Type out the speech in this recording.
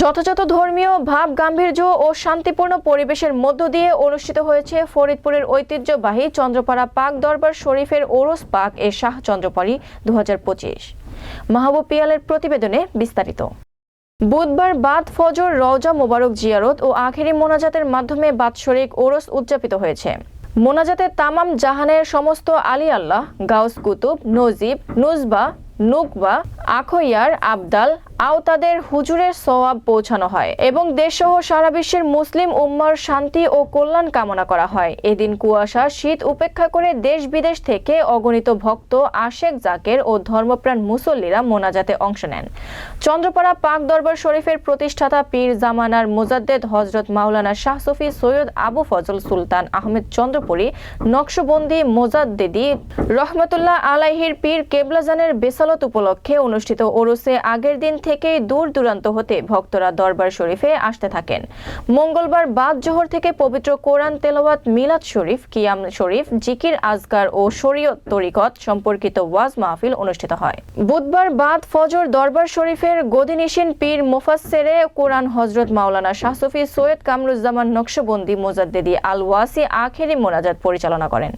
যথাযথ ধর্মীয় ভাব, গাম্ভীর্য ও শান্তিপূর্ণ পরিবেশের মধ্য দিয়ে অনুষ্ঠিত হয়েছে ফরিদপুরের ঐতিহ্যবাহী চন্দ্রপাড়া পাক দরবার শরীফের ওরস পাক এ শাহ চন্দ্রপাড়ি দু মাহবুব পিয়ালের প্রতিবেদনে বিস্তারিত। বুধবার বাদ ফজর, রওজা মোবারক জিয়ারত ও আখেরি মোনাজাতের মাধ্যমে বাৎসরিক ওরস উদযাপিত হয়েছে। মোনাজাতে তামাম জাহানের সমস্ত আলী আল্লাহ, গাউস কুতুব, নজিব, নুজবা, নুকবা, আখইয়ার, আবদাল আওতাদের হুজুরের সওয়াব পৌঁছানো হয় এবং দেশসহ সারা বিশ্বের মুসলিম উম্মার শান্তি ও কল্যাণ কামনা করা হয়। এদিন কুয়াশা শীত উপেক্ষা করে দেশ বিদেশ থেকে অগণিত ভক্ত আশেক জাকের ও ধর্মপ্রাণ মুসল্লিরা মোনাজাতে অংশ নেন। চন্দ্রপাড়া পাক দরবার শরীফের প্রতিষ্ঠাতা পীর জামানার মোজাদ্দেদ হজরত মাওলানা শাহ সফি সৈয়দ আবু ফজল সুলতান আহমেদ চন্দ্রপুরী, নকশবন্দি মোজাদ্দেদি রহমতুল্লাহ আলাইহির পীর কেবলাজানের বেসালত উপলক্ষে অনুষ্ঠিত ওরসে আগের দিন থেকেই দূর দূরান্ত হতে ভক্তরা দরবার শরীফে আসতে থাকেন। মঙ্গলবার বাদ জোহর থেকে পবিত্র কোরআন তেলাওয়াত মিলাদ শরীফ, কিয়াম শরীফ, জিকির আজগার ও শরীয়ত তরিকত সম্পর্কিত ওয়াজ মাহফিল অনুষ্ঠিত হয়। বুধবার বাদ ফজর দরবার শরীফের গদিনিসিন পীর মুফাসসেরে কোরআন হজরত মাওলানা শাহসফি সৈয়দ কামরুজ্জামান নকশবন্দি মোজাদ্দেদি আল ওয়াসি আখেরি মোনাজাত পরিচালনা করেন।